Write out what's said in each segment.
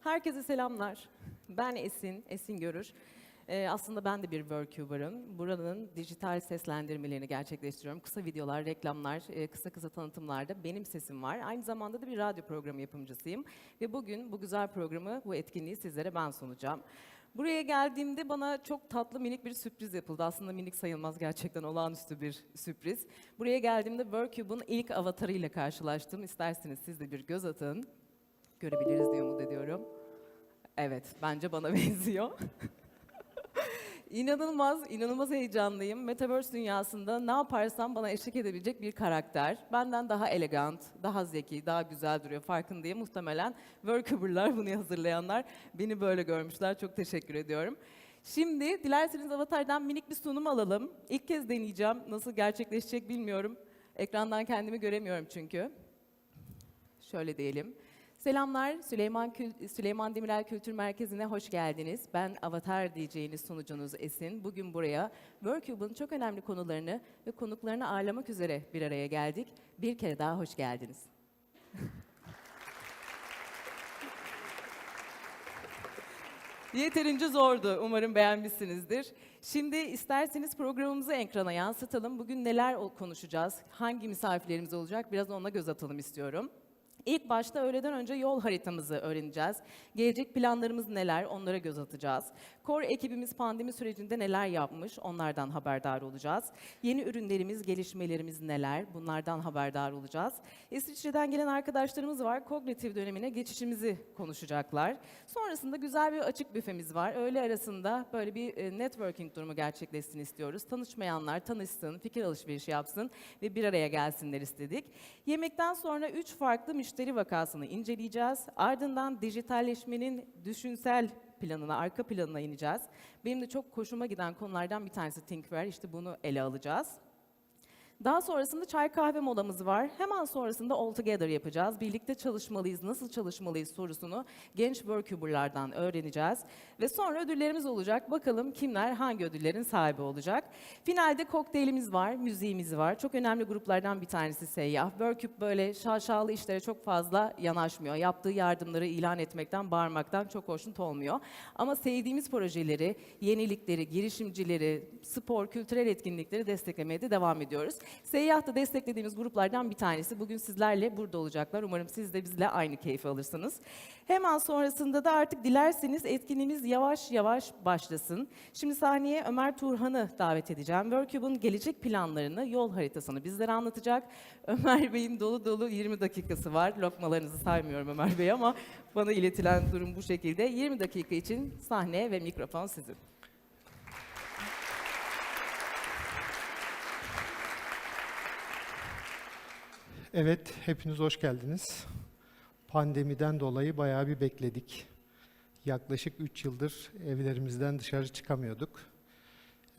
Herkese selamlar. Ben Esin, Esin Görür. Ee, aslında ben de bir Workuber'ım. Buranın dijital seslendirmelerini gerçekleştiriyorum. Kısa videolar, reklamlar, e, kısa kısa tanıtımlarda benim sesim var. Aynı zamanda da bir radyo programı yapımcısıyım. Ve bugün bu güzel programı, bu etkinliği sizlere ben sunacağım. Buraya geldiğimde bana çok tatlı minik bir sürpriz yapıldı. Aslında minik sayılmaz gerçekten olağanüstü bir sürpriz. Buraya geldiğimde Workube'un ilk avatarıyla karşılaştım. İsterseniz siz de bir göz atın. Görebiliriz diye umut ediyorum. Evet, bence bana benziyor. İnanılmaz, inanılmaz heyecanlıyım. Metaverse dünyasında ne yaparsam bana eşlik edebilecek bir karakter. Benden daha elegant, daha zeki, daha güzel duruyor farkındayım. Muhtemelen Workuber'lar, bunu hazırlayanlar beni böyle görmüşler. Çok teşekkür ediyorum. Şimdi dilerseniz Avatar'dan minik bir sunum alalım. İlk kez deneyeceğim. Nasıl gerçekleşecek bilmiyorum. Ekrandan kendimi göremiyorum çünkü. Şöyle diyelim. Selamlar, Süleyman, Süleyman Demirel Kültür Merkezi'ne hoş geldiniz. Ben Avatar diyeceğiniz sunucunuz Esin. Bugün buraya Workube'un çok önemli konularını ve konuklarını ağırlamak üzere bir araya geldik. Bir kere daha hoş geldiniz. Yeterince zordu. Umarım beğenmişsinizdir. Şimdi isterseniz programımızı ekrana yansıtalım. Bugün neler konuşacağız? Hangi misafirlerimiz olacak? Biraz ona göz atalım istiyorum. İlk başta öğleden önce yol haritamızı öğreneceğiz. Gelecek planlarımız neler, onlara göz atacağız. Core ekibimiz pandemi sürecinde neler yapmış, onlardan haberdar olacağız. Yeni ürünlerimiz, gelişmelerimiz neler, bunlardan haberdar olacağız. İsviçre'den gelen arkadaşlarımız var, kognitif dönemine geçişimizi konuşacaklar. Sonrasında güzel bir açık büfemiz var. Öğle arasında böyle bir e, networking durumu gerçekleşsin istiyoruz. Tanışmayanlar tanışsın, fikir alışverişi yapsın ve bir araya gelsinler istedik. Yemekten sonra üç farklı müşteri vakasını inceleyeceğiz. Ardından dijitalleşmenin düşünsel planına, arka planına ineceğiz. Benim de çok hoşuma giden konulardan bir tanesi Thinkware. İşte bunu ele alacağız. Daha sonrasında çay kahve molamız var. Hemen sonrasında All Together yapacağız. Birlikte çalışmalıyız, nasıl çalışmalıyız sorusunu genç workuberlardan öğreneceğiz. Ve sonra ödüllerimiz olacak. Bakalım kimler hangi ödüllerin sahibi olacak. Finalde kokteylimiz var, müziğimiz var. Çok önemli gruplardan bir tanesi Seyyah. Workup böyle şaşalı işlere çok fazla yanaşmıyor. Yaptığı yardımları ilan etmekten, bağırmaktan çok hoşnut olmuyor. Ama sevdiğimiz projeleri, yenilikleri, girişimcileri, spor, kültürel etkinlikleri desteklemeye de devam ediyoruz. Seyyah desteklediğimiz gruplardan bir tanesi. Bugün sizlerle burada olacaklar. Umarım siz de bizle aynı keyfi alırsınız. Hemen sonrasında da artık dilerseniz etkinliğimiz yavaş yavaş başlasın. Şimdi sahneye Ömer Turhan'ı davet edeceğim. Workube'un gelecek planlarını, yol haritasını bizlere anlatacak. Ömer Bey'in dolu dolu 20 dakikası var. Lokmalarınızı saymıyorum Ömer Bey ama bana iletilen durum bu şekilde. 20 dakika için sahne ve mikrofon sizin. Evet, hepiniz hoş geldiniz. Pandemiden dolayı bayağı bir bekledik. Yaklaşık 3 yıldır evlerimizden dışarı çıkamıyorduk.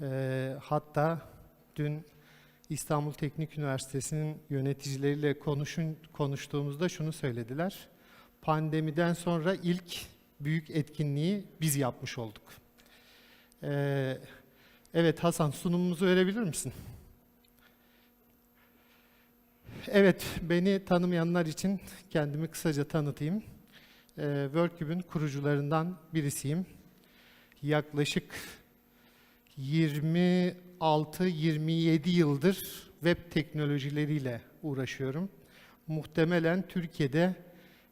Ee, hatta dün İstanbul Teknik Üniversitesi'nin yöneticileriyle konuşun, konuştuğumuzda şunu söylediler. Pandemiden sonra ilk büyük etkinliği biz yapmış olduk. Ee, evet Hasan sunumumuzu verebilir misin? Evet, beni tanımayanlar için kendimi kısaca tanıtayım. Workube'ün kurucularından birisiyim. Yaklaşık 26-27 yıldır web teknolojileriyle uğraşıyorum. Muhtemelen Türkiye'de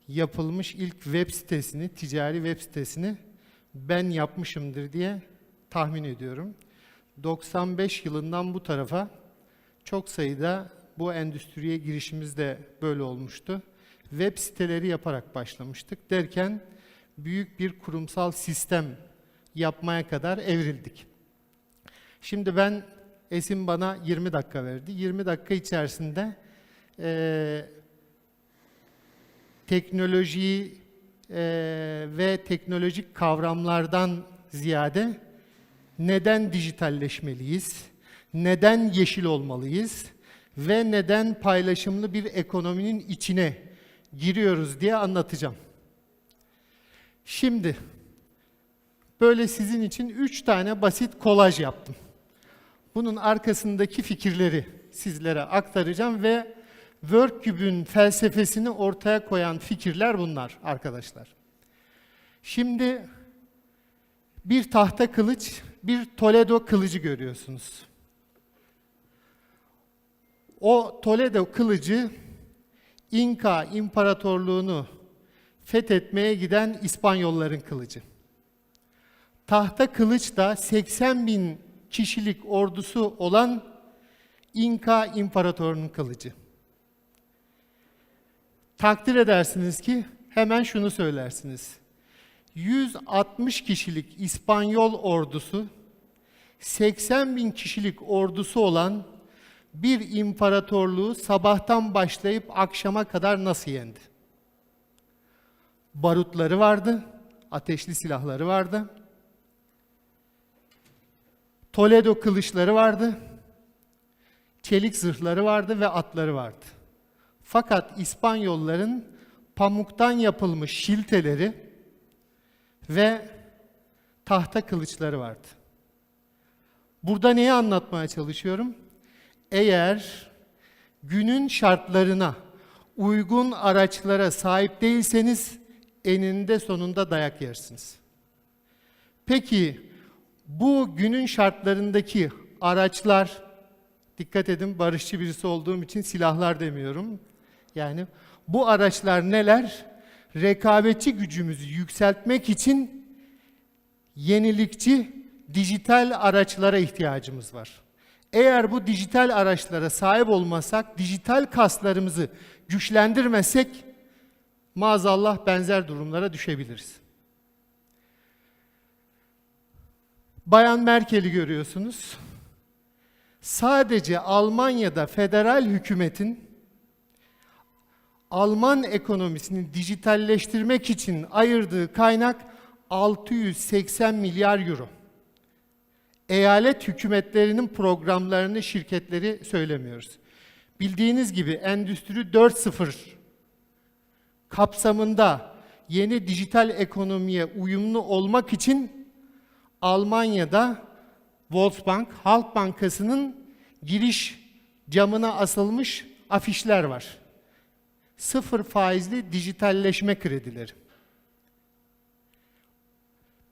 yapılmış ilk web sitesini, ticari web sitesini ben yapmışımdır diye tahmin ediyorum. 95 yılından bu tarafa çok sayıda bu endüstriye girişimiz de böyle olmuştu. Web siteleri yaparak başlamıştık derken büyük bir kurumsal sistem yapmaya kadar evrildik. Şimdi ben Esin bana 20 dakika verdi. 20 dakika içerisinde eee teknolojiyi eee, ve teknolojik kavramlardan ziyade neden dijitalleşmeliyiz, neden yeşil olmalıyız ve neden paylaşımlı bir ekonominin içine giriyoruz diye anlatacağım. Şimdi böyle sizin için üç tane basit kolaj yaptım. Bunun arkasındaki fikirleri sizlere aktaracağım ve Workcube'ün felsefesini ortaya koyan fikirler bunlar arkadaşlar. Şimdi bir tahta kılıç, bir Toledo kılıcı görüyorsunuz. O Toledo kılıcı İnka İmparatorluğunu fethetmeye giden İspanyolların kılıcı. Tahta kılıç da 80 bin kişilik ordusu olan İnka İmparatorunun kılıcı. Takdir edersiniz ki hemen şunu söylersiniz. 160 kişilik İspanyol ordusu 80 bin kişilik ordusu olan bir imparatorluğu sabahtan başlayıp akşama kadar nasıl yendi? Barutları vardı, ateşli silahları vardı. Toledo kılıçları vardı. Çelik zırhları vardı ve atları vardı. Fakat İspanyolların pamuktan yapılmış şilteleri ve tahta kılıçları vardı. Burada neyi anlatmaya çalışıyorum? Eğer günün şartlarına uygun araçlara sahip değilseniz eninde sonunda dayak yersiniz. Peki bu günün şartlarındaki araçlar, dikkat edin barışçı birisi olduğum için silahlar demiyorum. Yani bu araçlar neler? Rekabetçi gücümüzü yükseltmek için yenilikçi dijital araçlara ihtiyacımız var. Eğer bu dijital araçlara sahip olmasak, dijital kaslarımızı güçlendirmesek maazallah benzer durumlara düşebiliriz. Bayan Merkel'i görüyorsunuz. Sadece Almanya'da federal hükümetin Alman ekonomisini dijitalleştirmek için ayırdığı kaynak 680 milyar euro. Eyalet hükümetlerinin programlarını, şirketleri söylemiyoruz. Bildiğiniz gibi Endüstri 4.0 kapsamında yeni dijital ekonomiye uyumlu olmak için Almanya'da Volksbank, Halk Bankası'nın giriş camına asılmış afişler var. Sıfır faizli dijitalleşme kredileri.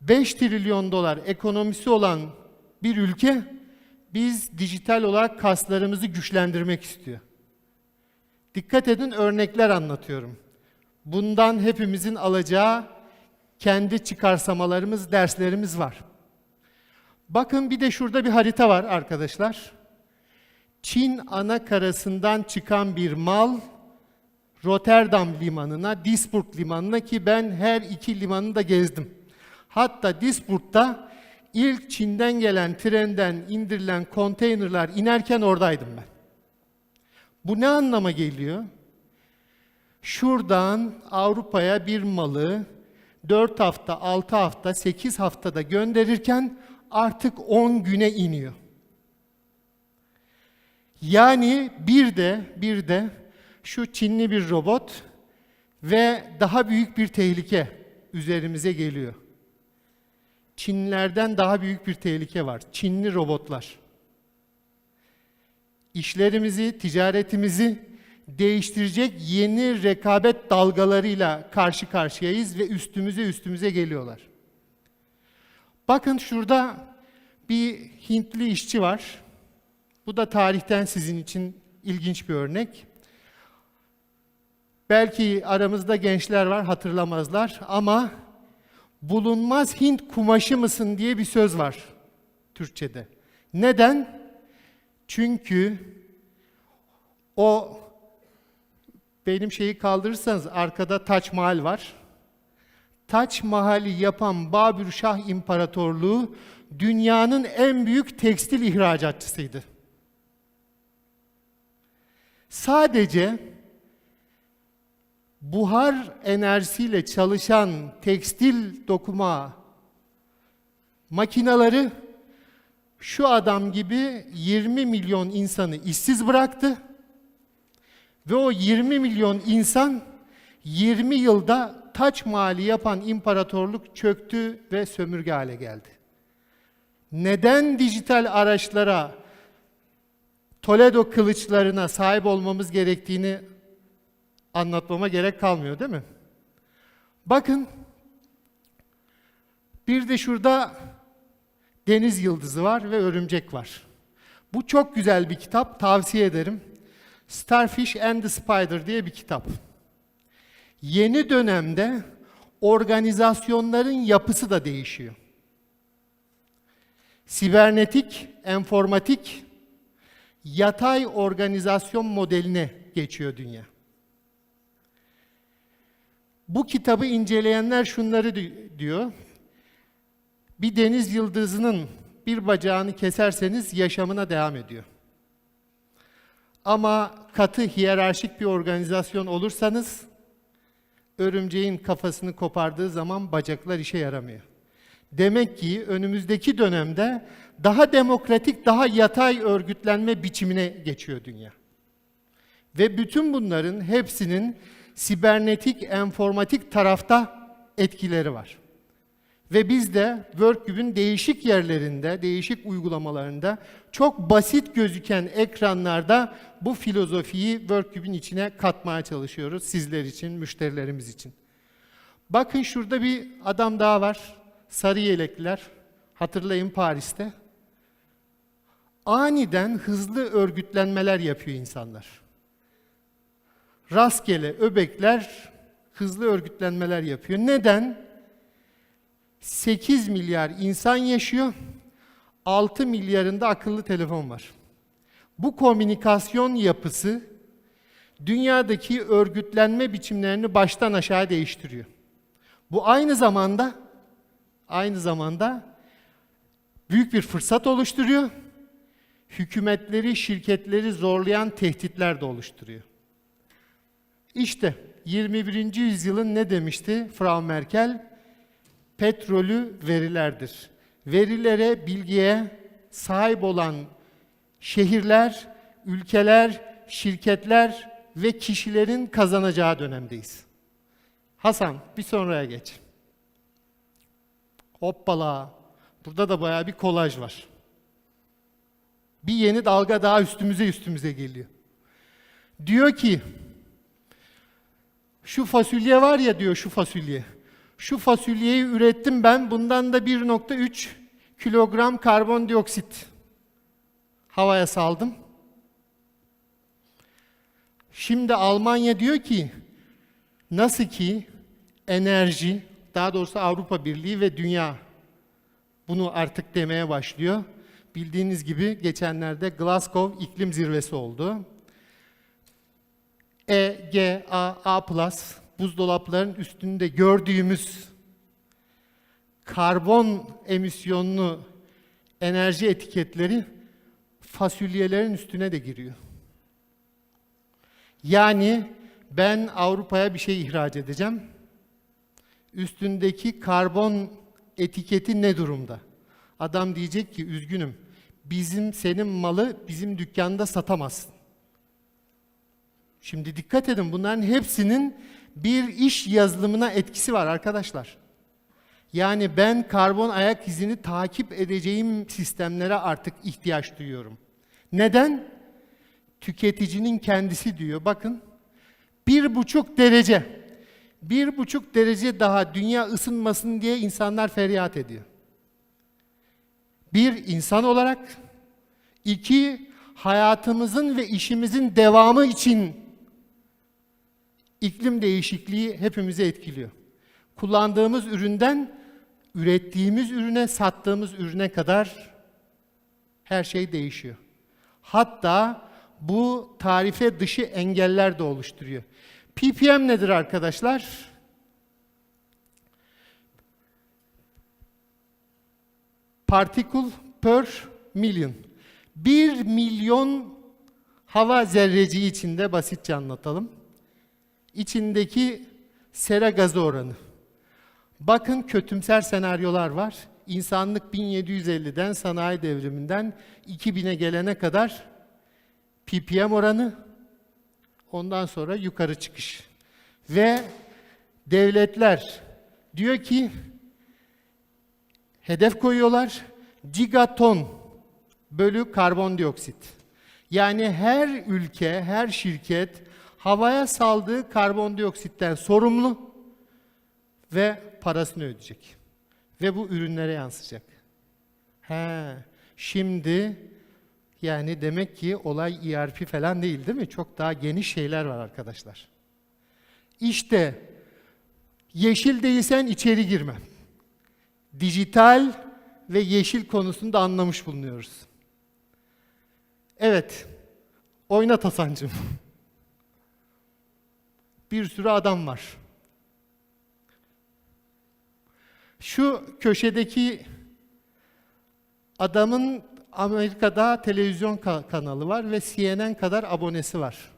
5 trilyon dolar ekonomisi olan bir ülke biz dijital olarak kaslarımızı güçlendirmek istiyor. Dikkat edin örnekler anlatıyorum. Bundan hepimizin alacağı kendi çıkarsamalarımız, derslerimiz var. Bakın bir de şurada bir harita var arkadaşlar. Çin ana karasından çıkan bir mal Rotterdam limanına, Duisburg limanına ki ben her iki limanı da gezdim. Hatta Duisburg'da ilk Çin'den gelen trenden indirilen konteynerlar inerken oradaydım ben. Bu ne anlama geliyor? Şuradan Avrupa'ya bir malı 4 hafta, 6 hafta, 8 haftada gönderirken artık 10 güne iniyor. Yani bir de bir de şu Çinli bir robot ve daha büyük bir tehlike üzerimize geliyor. Çinlilerden daha büyük bir tehlike var. Çinli robotlar. İşlerimizi, ticaretimizi değiştirecek yeni rekabet dalgalarıyla karşı karşıyayız ve üstümüze üstümüze geliyorlar. Bakın şurada bir Hintli işçi var. Bu da tarihten sizin için ilginç bir örnek. Belki aramızda gençler var hatırlamazlar ama bulunmaz Hint kumaşı mısın diye bir söz var Türkçe'de. Neden? Çünkü o benim şeyi kaldırırsanız arkada Taç Mahal var. Taç Mahal'i yapan Babür Şah İmparatorluğu dünyanın en büyük tekstil ihracatçısıydı. Sadece buhar enerjisiyle çalışan tekstil dokuma makinaları şu adam gibi 20 milyon insanı işsiz bıraktı. Ve o 20 milyon insan 20 yılda taç mali yapan imparatorluk çöktü ve sömürge hale geldi. Neden dijital araçlara, Toledo kılıçlarına sahip olmamız gerektiğini anlatmama gerek kalmıyor değil mi? Bakın Bir de şurada deniz yıldızı var ve örümcek var. Bu çok güzel bir kitap, tavsiye ederim. Starfish and the Spider diye bir kitap. Yeni dönemde organizasyonların yapısı da değişiyor. Sibernetik, enformatik, yatay organizasyon modeline geçiyor dünya. Bu kitabı inceleyenler şunları di- diyor. Bir deniz yıldızının bir bacağını keserseniz yaşamına devam ediyor. Ama katı hiyerarşik bir organizasyon olursanız örümceğin kafasını kopardığı zaman bacaklar işe yaramıyor. Demek ki önümüzdeki dönemde daha demokratik, daha yatay örgütlenme biçimine geçiyor dünya. Ve bütün bunların hepsinin sibernetik, enformatik tarafta etkileri var. Ve biz de WorkCube'ün değişik yerlerinde, değişik uygulamalarında çok basit gözüken ekranlarda bu filozofiyi WorkCube'ün içine katmaya çalışıyoruz sizler için, müşterilerimiz için. Bakın şurada bir adam daha var. Sarı yelekliler. Hatırlayın Paris'te. Aniden hızlı örgütlenmeler yapıyor insanlar. Rastgele öbekler hızlı örgütlenmeler yapıyor. Neden? 8 milyar insan yaşıyor. 6 milyarında akıllı telefon var. Bu komünikasyon yapısı dünyadaki örgütlenme biçimlerini baştan aşağı değiştiriyor. Bu aynı zamanda aynı zamanda büyük bir fırsat oluşturuyor. Hükümetleri, şirketleri zorlayan tehditler de oluşturuyor. İşte 21. yüzyılın ne demişti Frau Merkel? Petrolü verilerdir. Verilere, bilgiye sahip olan şehirler, ülkeler, şirketler ve kişilerin kazanacağı dönemdeyiz. Hasan, bir sonraya geç. Hoppala. Burada da bayağı bir kolaj var. Bir yeni dalga daha üstümüze üstümüze geliyor. Diyor ki, şu fasulye var ya diyor şu fasulye. Şu fasulyeyi ürettim ben. Bundan da 1.3 kilogram karbondioksit havaya saldım. Şimdi Almanya diyor ki nasıl ki enerji, daha doğrusu Avrupa Birliği ve dünya bunu artık demeye başlıyor. Bildiğiniz gibi geçenlerde Glasgow iklim zirvesi oldu. E, G, A, A+, buzdolapların üstünde gördüğümüz karbon emisyonlu enerji etiketleri fasulyelerin üstüne de giriyor. Yani ben Avrupa'ya bir şey ihraç edeceğim. Üstündeki karbon etiketi ne durumda? Adam diyecek ki üzgünüm. Bizim senin malı bizim dükkanda satamazsın. Şimdi dikkat edin bunların hepsinin bir iş yazılımına etkisi var arkadaşlar. Yani ben karbon ayak izini takip edeceğim sistemlere artık ihtiyaç duyuyorum. Neden? Tüketicinin kendisi diyor. Bakın bir buçuk derece. Bir buçuk derece daha dünya ısınmasın diye insanlar feryat ediyor. Bir insan olarak, iki hayatımızın ve işimizin devamı için iklim değişikliği hepimizi etkiliyor. Kullandığımız üründen ürettiğimiz ürüne, sattığımız ürüne kadar her şey değişiyor. Hatta bu tarife dışı engeller de oluşturuyor. ppm nedir arkadaşlar? Particle per million. Bir milyon hava zerreciği içinde basitçe anlatalım. İçindeki sera gazı oranı. Bakın kötümser senaryolar var. İnsanlık 1750'den sanayi devriminden 2000'e gelene kadar ppm oranı ondan sonra yukarı çıkış. Ve devletler diyor ki hedef koyuyorlar gigaton bölü karbondioksit. Yani her ülke, her şirket havaya saldığı karbondioksitten sorumlu ve parasını ödeyecek. Ve bu ürünlere yansıyacak. He, şimdi yani demek ki olay ERP falan değil değil mi? Çok daha geniş şeyler var arkadaşlar. İşte yeşil değilsen içeri girmem. Dijital ve yeşil konusunda anlamış bulunuyoruz. Evet, oynat Hasan'cığım. Bir sürü adam var. Şu köşedeki adamın Amerika'da televizyon ka- kanalı var ve CNN kadar abonesi var.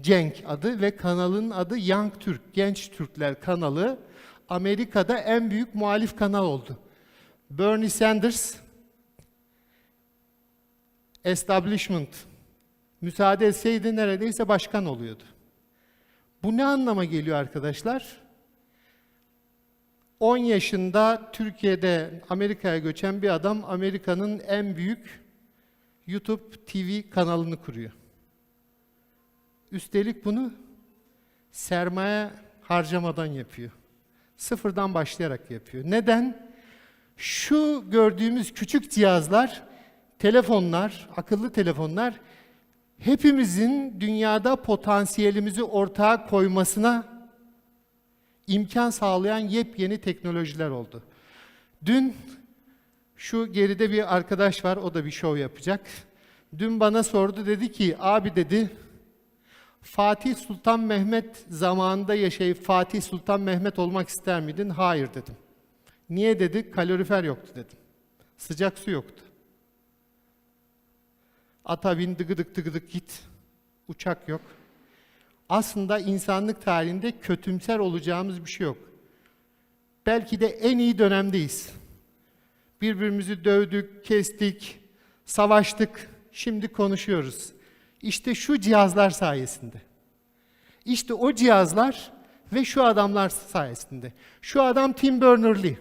Cenk adı ve kanalın adı Young Türk, Genç Türkler kanalı. Amerika'da en büyük muhalif kanal oldu. Bernie Sanders, establishment, müsaade etseydi neredeyse başkan oluyordu. Bu ne anlama geliyor arkadaşlar? 10 yaşında Türkiye'de Amerika'ya göçen bir adam Amerika'nın en büyük YouTube TV kanalını kuruyor. Üstelik bunu sermaye harcamadan yapıyor. Sıfırdan başlayarak yapıyor. Neden? Şu gördüğümüz küçük cihazlar, telefonlar, akıllı telefonlar hepimizin dünyada potansiyelimizi ortaya koymasına imkan sağlayan yepyeni teknolojiler oldu. Dün şu geride bir arkadaş var, o da bir şov yapacak. Dün bana sordu, dedi ki, abi dedi, Fatih Sultan Mehmet zamanında yaşayıp Fatih Sultan Mehmet olmak ister miydin? Hayır dedim. Niye dedi? Kalorifer yoktu dedim. Sıcak su yoktu. Ata bin dıgıdık dıgıdık git. Uçak yok. Aslında insanlık tarihinde kötümser olacağımız bir şey yok. Belki de en iyi dönemdeyiz. Birbirimizi dövdük, kestik, savaştık. Şimdi konuşuyoruz. İşte şu cihazlar sayesinde. İşte o cihazlar ve şu adamlar sayesinde. Şu adam Tim Berners-Lee.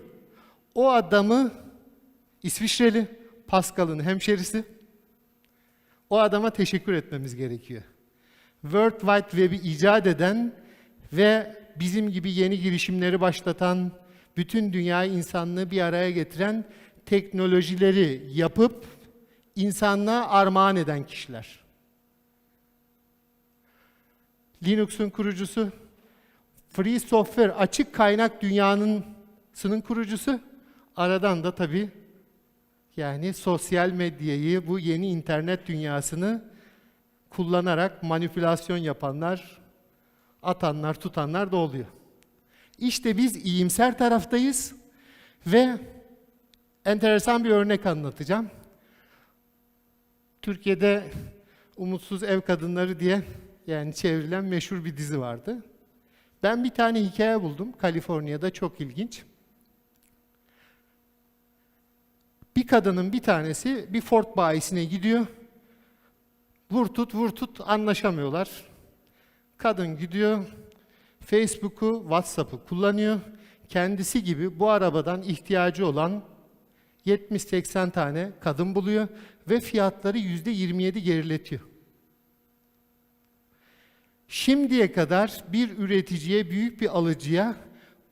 O adamı İsviçreli, Pascal'ın hemşerisi. O adama teşekkür etmemiz gerekiyor. World Wide Web'i icat eden ve bizim gibi yeni girişimleri başlatan, bütün dünya insanlığı bir araya getiren teknolojileri yapıp insanlığa armağan eden kişiler. Linux'un kurucusu, Free Software, açık kaynak dünyanın sının kurucusu. Aradan da tabii yani sosyal medyayı, bu yeni internet dünyasını kullanarak manipülasyon yapanlar, atanlar, tutanlar da oluyor. İşte biz iyimser taraftayız ve enteresan bir örnek anlatacağım. Türkiye'de Umutsuz Ev Kadınları diye yani çevrilen meşhur bir dizi vardı. Ben bir tane hikaye buldum Kaliforniya'da çok ilginç. Bir kadının bir tanesi bir Ford bayisine gidiyor. Vur tut vur tut anlaşamıyorlar. Kadın gidiyor Facebook'u, WhatsApp'ı kullanıyor. Kendisi gibi bu arabadan ihtiyacı olan 70-80 tane kadın buluyor ve fiyatları %27 geriletiyor. Şimdiye kadar bir üreticiye, büyük bir alıcıya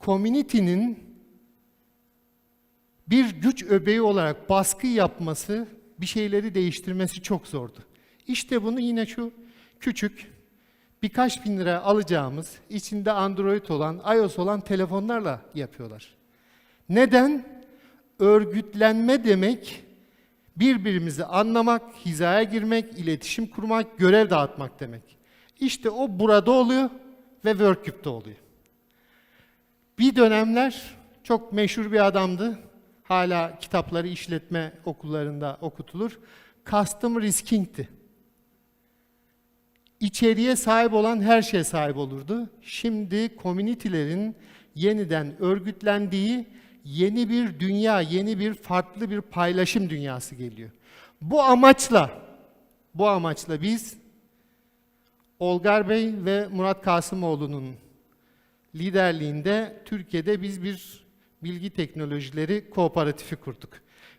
community'nin bir güç öbeği olarak baskı yapması, bir şeyleri değiştirmesi çok zordu. İşte bunu yine şu küçük birkaç bin lira alacağımız, içinde Android olan, iOS olan telefonlarla yapıyorlar. Neden? Örgütlenme demek birbirimizi anlamak, hizaya girmek, iletişim kurmak, görev dağıtmak demek. İşte o burada oluyor ve WorkCube'da oluyor. Bir dönemler çok meşhur bir adamdı. Hala kitapları işletme okullarında okutulur. Customer is King'ti. İçeriye sahip olan her şeye sahip olurdu. Şimdi community'lerin yeniden örgütlendiği yeni bir dünya, yeni bir farklı bir paylaşım dünyası geliyor. Bu amaçla, bu amaçla biz Olgar Bey ve Murat Kasımoğlu'nun liderliğinde Türkiye'de biz bir bilgi teknolojileri kooperatifi kurduk.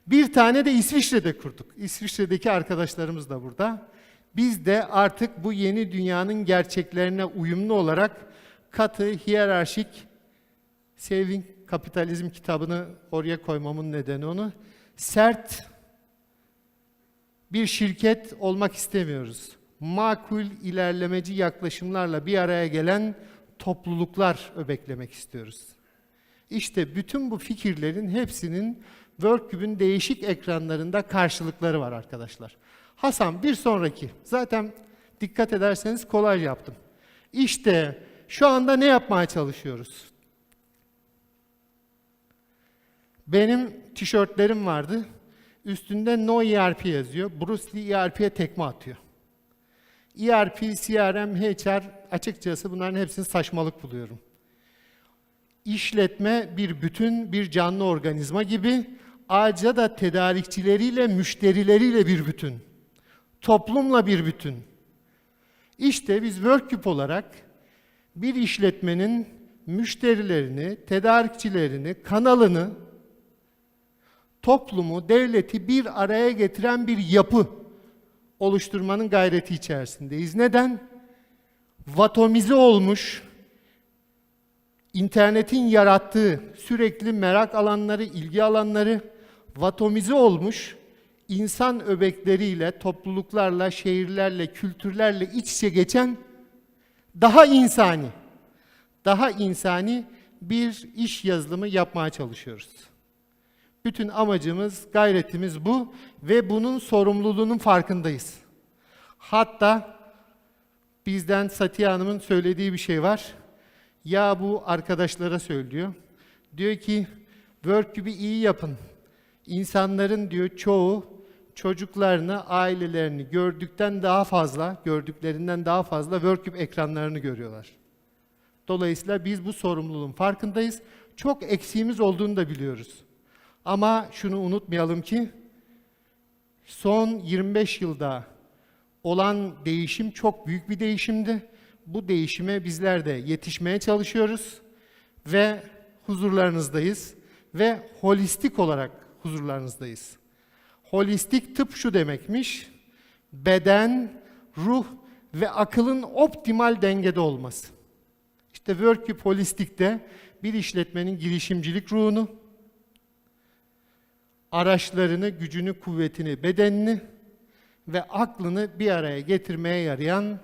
Bir tane de İsviçre'de kurduk. İsviçre'deki arkadaşlarımız da burada. Biz de artık bu yeni dünyanın gerçeklerine uyumlu olarak katı, hiyerarşik Saving Kapitalizm kitabını oraya koymamın nedeni onu. Sert bir şirket olmak istemiyoruz. Makul ilerlemeci yaklaşımlarla bir araya gelen topluluklar öbeklemek istiyoruz. İşte bütün bu fikirlerin hepsinin WorkCube'ün değişik ekranlarında karşılıkları var arkadaşlar. Hasan bir sonraki. Zaten dikkat ederseniz kolay yaptım. İşte şu anda ne yapmaya çalışıyoruz? Benim tişörtlerim vardı. Üstünde No ERP yazıyor. Bruce Lee ERP'ye tekme atıyor. ERP, CRM, HR açıkçası bunların hepsini saçmalık buluyorum. İşletme bir bütün, bir canlı organizma gibi ayrıca da tedarikçileriyle, müşterileriyle bir bütün. Toplumla bir bütün. İşte biz WorkCup olarak bir işletmenin müşterilerini, tedarikçilerini, kanalını, toplumu, devleti bir araya getiren bir yapı oluşturmanın gayreti içerisindeyiz. Neden? Vatomize olmuş, internetin yarattığı sürekli merak alanları, ilgi alanları vatomize olmuş, insan öbekleriyle, topluluklarla, şehirlerle, kültürlerle iç içe geçen daha insani, daha insani bir iş yazılımı yapmaya çalışıyoruz. Bütün amacımız, gayretimiz bu ve bunun sorumluluğunun farkındayız. Hatta bizden Satiye Hanım'ın söylediği bir şey var. Ya bu arkadaşlara söylüyor. Diyor ki work gibi iyi yapın. İnsanların diyor çoğu çocuklarını, ailelerini gördükten daha fazla, gördüklerinden daha fazla work ekranlarını görüyorlar. Dolayısıyla biz bu sorumluluğun farkındayız. Çok eksiğimiz olduğunu da biliyoruz. Ama şunu unutmayalım ki son 25 yılda olan değişim çok büyük bir değişimdi. Bu değişime bizler de yetişmeye çalışıyoruz ve huzurlarınızdayız ve holistik olarak huzurlarınızdayız. Holistik tıp şu demekmiş, beden, ruh ve akılın optimal dengede olması. İşte WorkCube Holistik'te bir işletmenin girişimcilik ruhunu, araçlarını, gücünü, kuvvetini, bedenini ve aklını bir araya getirmeye yarayan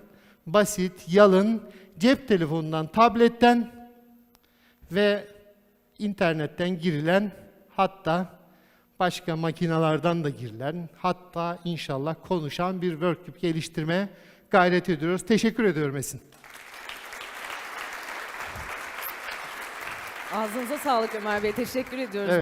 basit, yalın, cep telefonundan, tabletten ve internetten girilen hatta başka makinalardan da girilen hatta inşallah konuşan bir workshop geliştirmeye gayret ediyoruz. Teşekkür ediyorum Esin. Ağzınıza sağlık Ömer Bey. Teşekkür ediyoruz. Evet.